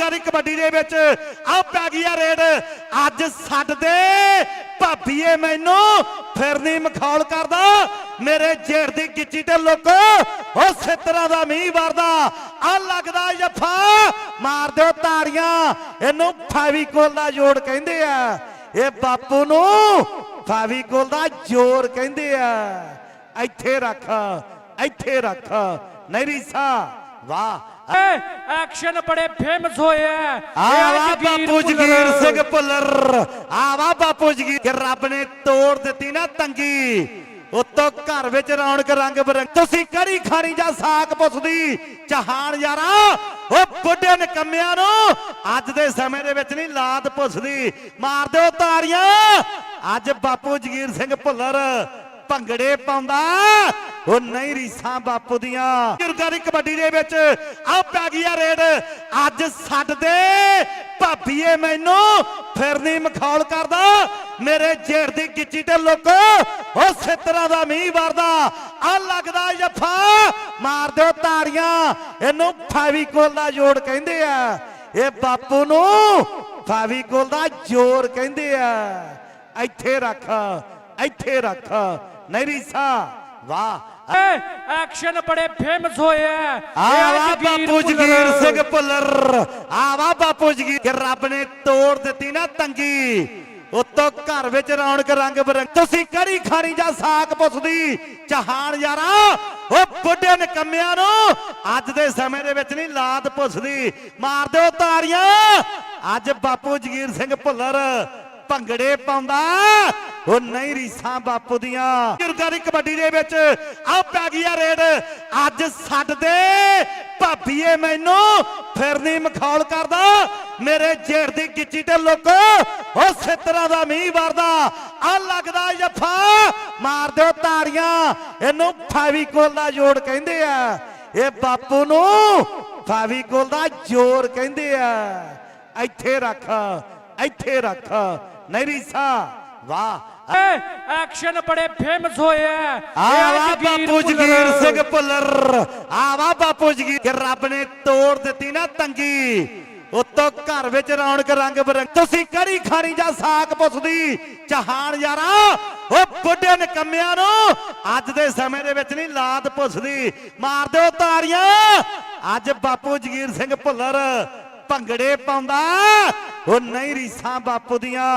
ਗੁਰਗਾਰੀ ਕਬੱਡੀ ਦੇ ਵਿੱਚ। ਆ ਪੈ ਗਈ ਰੇਡ। ਅੱਜ ਛੱਡ ਦੇ। ਭਾਬੀਏ ਮੈਨੂੰ ਫਿਰ ਨਹੀਂ ਮਖੌਲ ਕਰਦਾ। ਮੇਰੇ ਜੇੜ ਦੀ ਗਿੱਚੀ ਤੇ ਲੋਕੋ। ਉਹ ਸਿੱਤਰਾ ਦਾ ਮੀਂਹ ਵਰਦਾ। ਆ ਲੱਗਦਾ ਜਫਾ। ਮਾਰ ਦਿਓ ਤਾੜੀਆਂ। ਇਹਨੂੰ ਫੈਵੀਕੋਲ ਦਾ ਜੋੜ ਕਹਿੰਦੇ ਆ। ਇਹ ਬਾਪੂ ਨੂੰ ਫੈਵੀਕੋਲ ਦਾ ਜੋੜ ਕਹਿੰਦੇ ਆ। ਇੱਥੇ ਰੱਖ। ਇੱਥੇ ਰੱਖ। ਨਹੀਂ ਰੀਸਾ। ਵਾਹ। ਐਕਸ਼ਨ ਬੜੇ ਫੇਮਸ ਹੋਏ ਆ। ਆਵਾ ਬਾਪੂ ਜਗੀਰ ਸਿੰਘ ਭੁੱਲਰ ਆਵਾ ਬਾਪੂ ਜਗੀਰ ਰੱਬ ਨੇ ਤੋੜ ਦਿੱਤੀ ਨਾ ਤੰਗੀ। ਉਤੋਂ ਘਰ ਵਿੱਚ ਰੌਣਕ ਰੰਗ ਬਰੰਗ। ਤੁਸੀਂ ਕੜੀ ਖਾਣੀ ਜਾਂ ਸਾਗ ਪੁੱਛਦੀ? ਚਾਹਾਨ ਯਾਰਾ ਉਹ ਬੁੱਢੇ ਨਕੰਮਿਆਂ ਨੂੰ ਅੱਜ ਦੇ ਸਮੇਂ ਦੇ ਵਿੱਚ ਨਹੀਂ ਲਾਤ ਪੁੱਛਦੀ। ਮਾਰ ਦਿਓ ਤਾੜੀਆਂ। ਅੱਜ ਬਾਪੂ ਜਗੀਰ ਸਿੰਘ ਭੁੱਲਰ ਭੰਗੜੇ ਪਾਉਂਦਾ। ਉਹ ਨਹੀਂ ਰੀਸਾਂ ਬਾਪੂ ਦੀਆਂ। ਗੁਰਗਾਰੀ ਕਬੱਡੀ ਦੇ ਵਿੱਚ ਆ ਪੈ ਗਈ ਰੇਡ। ਅੱਜ ਛੱਡ ਦੇ ਭਾਬੀਏ ਮੈਨੂੰ, ਫਿਰ ਨਹੀਂ ਮਖੌਲ ਕਰਦਾ। ਮੇਰੇ ਜੇੜ ਦੀ ਗਿੱਚੀ ਤੇ ਲੋਕੋ, ਉਹ ਸਿੱਤਰਾ ਦਾ ਮੀਂਹ ਵਰਦਾ। ਆ ਲੱਗਦਾ ਜਫਾ ਮਾਰ ਦਿਓ ਤਾੜੀਆਂ। ਇਹਨੂੰ ਫੈਵੀਕੋਲ ਦਾ ਜੋੜ ਕਹਿੰਦੇ ਆ। ਇਹ ਬਾਪੂ ਨੂੰ ਫੈਵੀਕੋਲ ਦਾ ਜੋਰ ਕਹਿੰਦੇ ਆ। ਇੱਥੇ ਰੱਖ ਇੱਥੇ ਰੱਖ। ਨਹੀਂ ਰੀਸਾ। ਵਾਹ। ਐਕਸ਼ਨ ਬੜੇ ਫੇਮਸ ਹੋਏ ਆ ਆਵਾ ਬਾਪੂ ਜਗੀਰ ਸਿੰਘ ਭੁੱਲਰ। ਆਵਾ ਬਾਪੂ ਜਗੀਰ। ਕਿ ਰੱਬ ਨੇ ਤੋੜ ਦਿੱਤੀ ਨਾ ਤੰਗੀ। ਉਤੋਂ ਘਰ ਵਿੱਚ ਰੌਣਕ ਰੰਗ ਬਰੰਗ। ਤੁਸੀਂ ਕੜੀ ਖਾਣੀ ਜਾਂ ਸਾਗ ਪੁੱਛਦੀ? ਚਾਹਾਨ ਯਾਰਾ ਉਹ ਬੁੱਢੇ ਨਕੰਮਿਆਂ ਨੂੰ ਅੱਜ ਦੇ ਸਮੇਂ ਦੇ ਵਿੱਚ ਨਹੀਂ ਲਾਤ ਪੁੱਛਦੀ। ਮਾਰ ਦਿਓ ਤਾੜੀਆਂ। ਅੱਜ ਬਾਪੂ ਜਗੀਰ ਸਿੰਘ ਭੁੱਲਰ ਭੰਗੜੇ ਪਾਉਂਦਾ। ਉਹ ਨਹੀਂ ਰੀਸਾਂ ਬਾਪੂ ਦੀਆਂ। ਗੁਰਗਾਰੀ ਕਬੱਡੀ ਦੇ ਵਿੱਚ ਆ ਪੈ ਗਈ ਰੇਡ। ਅੱਜ ਛੱਡ ਦੇ ਭਾਬੀਏ ਮੈਨੂੰ ਫਿਰ ਨਹੀਂ ਮਖੌਲ ਕਰਦਾ। ਮੇਰੇ ਜੇੜ ਦੀ ਗਿੱਚੀ ਤੇ ਲੋਕੋ, ਉਹ ਸਿੱਤਰਾ ਦਾ ਮੀਂਹ ਵਰਦਾ। ਆ ਲੱਗਦਾ ਜਫਾ ਮਾਰ ਦਿਓ ਤਾੜੀਆਂ। ਇਹਨੂੰ ਫੈਵੀਕੋਲ ਦਾ ਜੋੜ ਕਹਿੰਦੇ ਆ। ਇਹ ਬਾਪੂ ਨੂੰ ਫੈਵੀਕੋਲ ਦਾ ਜੋਰ ਕਹਿੰਦੇ ਆ। ਇੱਥੇ ਰੱਖ ਇੱਥੇ ਰੱਖ। ਨਹੀਂ ਰੀਸਾ। ਵਾਹ। ਐਕਸ਼ਨ ਬੜੇ ਫੇਮਸ ਹੋਏ ਆ ਆਵਾ ਬਾਪੂ ਜਗੀਰ ਸਿੰਘ ਭੁੱਲਰ। ਆਵਾ ਬਾਪੂ ਜਗੀਰ ਰੱਬ ਨੇ ਤੋੜ ਦਿੱਤੀ ਨਾ ਤੰਗੀ। ਉਤੋਂ ਘਰ ਵਿੱਚ ਰੌਣਕ ਰੰਗ ਬਰੰਗ। ਤੁਸੀਂ ਕੜੀ ਖਾਣੀ ਜਾਂ ਸਾਗ ਪੁੱਛਦੀ? ਚਾਹਾਨ ਯਾਰਾ ਉਹ ਬੁੱਢੇ ਨਕੰਮਿਆਂ ਨੂੰ ਅੱਜ ਦੇ ਸਮੇਂ ਦੇ ਵਿੱਚ ਨਹੀਂ ਲਾਤ ਪੁੱਛਦੀ। ਮਾਰ ਦਿਓ ਤਾੜੀਆਂ। ਅੱਜ ਬਾਪੂ ਜਗੀਰ ਸਿੰਘ ਭੁੱਲਰ ਭੰਗੜੇ ਪਾਉਂਦਾ। ਉਹ ਨਹੀਂ ਰੀਸਾਂ ਬਾਪੂ ਦੀਆਂ।